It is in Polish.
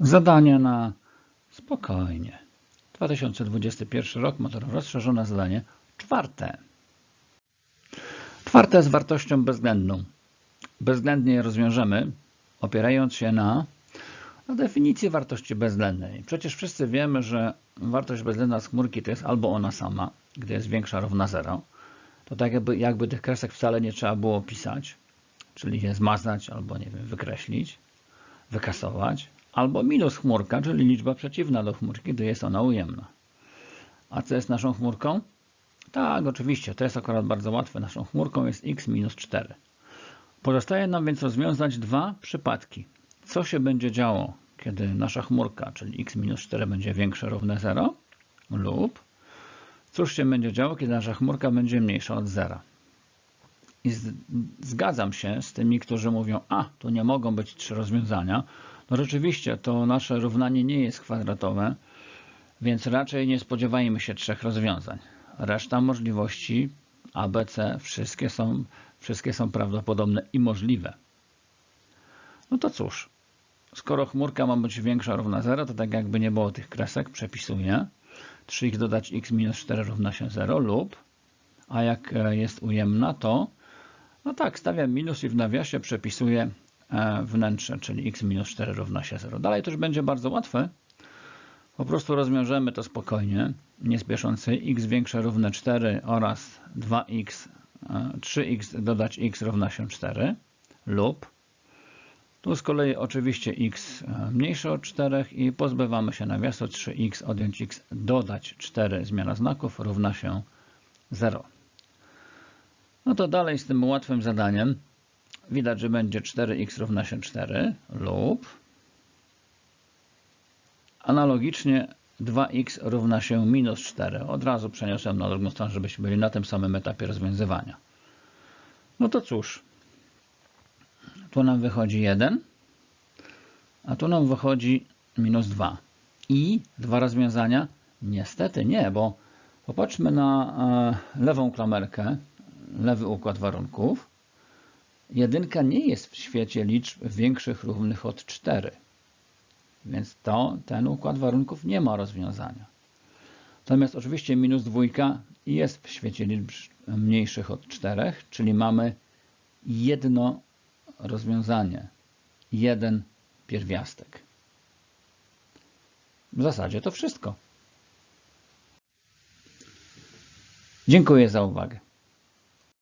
Zadanie na spokojnie. 2021 rok, motor rozszerzone zadanie czwarte. Czwarte z wartością bezwzględną. Bezwzględnie je rozwiążemy, opierając się na, na definicji wartości bezwzględnej. Przecież wszyscy wiemy, że wartość bezwzględna z chmurki to jest albo ona sama, gdy jest większa równa 0. To tak jakby, jakby tych kresek wcale nie trzeba było pisać, czyli je zmazać albo nie wiem, wykreślić, wykasować, albo minus chmurka, czyli liczba przeciwna do chmurki, gdy jest ona ujemna. A co jest naszą chmurką? Tak, oczywiście, to jest akurat bardzo łatwe. Naszą chmurką jest x minus 4. Pozostaje nam więc rozwiązać dwa przypadki. Co się będzie działo, kiedy nasza chmurka, czyli x minus 4 będzie większe równe 0 lub cóż się będzie działo, kiedy nasza chmurka będzie mniejsza od 0. I z, zgadzam się z tymi, którzy mówią, a, tu nie mogą być trzy rozwiązania. No rzeczywiście, to nasze równanie nie jest kwadratowe, więc raczej nie spodziewajmy się trzech rozwiązań. Reszta możliwości A, B, C, wszystkie są, wszystkie są prawdopodobne i możliwe. No to cóż, skoro chmurka ma być większa równa 0, to tak jakby nie było tych kresek, przepisuję. 3x dodać x minus 4 równa się 0 lub, a jak jest ujemna, to no tak, stawiam minus i w nawiasie przepisuję wnętrze, czyli x minus 4 równa się 0. Dalej to już będzie bardzo łatwe. Po prostu rozwiążemy to spokojnie, nie spiesząc się. x większe równe 4 oraz 2x, 3x dodać x równa się 4 lub tu z kolei oczywiście x mniejsze od 4 i pozbywamy się nawiasu 3x odjąć x dodać 4 zmiana znaków równa się 0. No to dalej z tym łatwym zadaniem widać, że będzie 4x równa się 4 lub analogicznie 2x równa się minus 4. Od razu przeniosłem na drugą stronę, żebyśmy byli na tym samym etapie rozwiązywania. No to cóż, tu nam wychodzi 1, a tu nam wychodzi minus 2. I dwa rozwiązania? Niestety nie, bo popatrzmy na lewą klamerkę, lewy układ warunków. Jedynka nie jest w świecie liczb większych równych od 4. Więc to, ten układ warunków nie ma rozwiązania. Natomiast oczywiście minus dwójka jest w świecie liczb mniejszych od 4, czyli mamy jedno rozwiązanie, jeden pierwiastek. W zasadzie to wszystko. Dziękuję za uwagę.